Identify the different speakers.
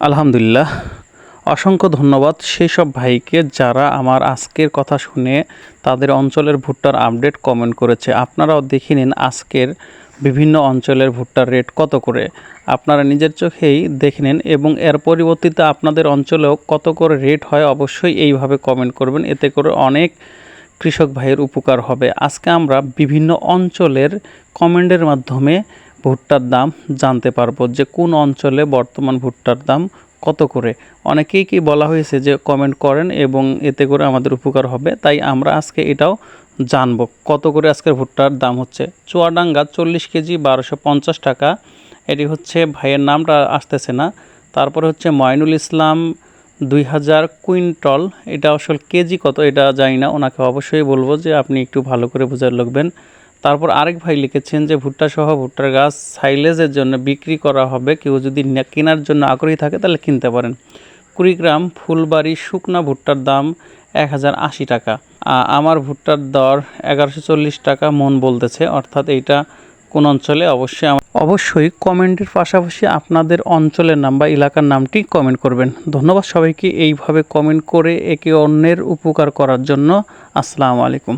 Speaker 1: আলহামদুলিল্লাহ। অসংখ্য ধন্যবাদ সেই সব ভাইকে যারা আমার আজকের কথা শুনে তাদের অঞ্চলের ভুট্টার আপডেট কমেন্ট করেছে। আপনারাও দেখে নিন আজকের বিভিন্ন অঞ্চলের ভুট্টার রেট কত করে। আপনারা নিজের চোখেই দেখে নিন এবং এর পরিবর্তিতে আপনাদের অঞ্চলেও কত করে রেট হয় অবশ্যই এইভাবে কমেন্ট করবেন। এতে করে অনেক কৃষক ভাইয়ের উপকার হবে। আজকে আমরা বিভিন্ন অঞ্চলের কমেন্টের মাধ্যমে ভুট্টার দাম জানতে পারব যে কোন অঞ্চলে বর্তমান ভুট্টার দাম কত করে। অনেকেই কি বলা হয়েছে যে কমেন্ট করেন এবং এতে করে আমাদের উপকার হবে, তাই আমরা আজকে এটাও জানব। কত করে আজকের ভুট্টার দাম হচ্ছে? চুয়াডাঙ্গা চল্লিশ কেজি বারোশো পঞ্চাশ টাকা। এটি হচ্ছে ভাইয়ের নামটা আসতেছে না। তারপরে হচ্ছে ময়নুল ইসলাম দুই হাজার কুইন্টল। এটা আসল কেজি কত এটা জানি না, ওনাকে অবশ্যই বলব যে আপনি একটু ভালো করে বোঝার লিখবেন তারপর আরেক ভাই লিখেছেন যে ভুট্টা সহ ভুট্টার গাছ সাইলেজের জন্য বিক্রি করা হবে। কেউ যদি কেনার জন্য আগ্রহী থাকে তাহলে কিনতে পারেন। কুড়িগ্রাম ফুলবাড়ি শুকনা ভুট্টার দাম এক হাজার আশি টাকা। আমার ভুট্টার দর এগারোশো চল্লিশ টাকা মন বলতেছে, অর্থাৎ এইটা কোন অঞ্চলে? অবশ্যই অবশ্যই কমেন্টের পাশাপাশি আপনাদের অঞ্চলের নাম বা এলাকার নামটি কমেন্ট করবেন। ধন্যবাদ সবাইকে, এইভাবে কমেন্ট করে একে অন্যের উপকার করার জন্য। আসসালামু আলাইকুম।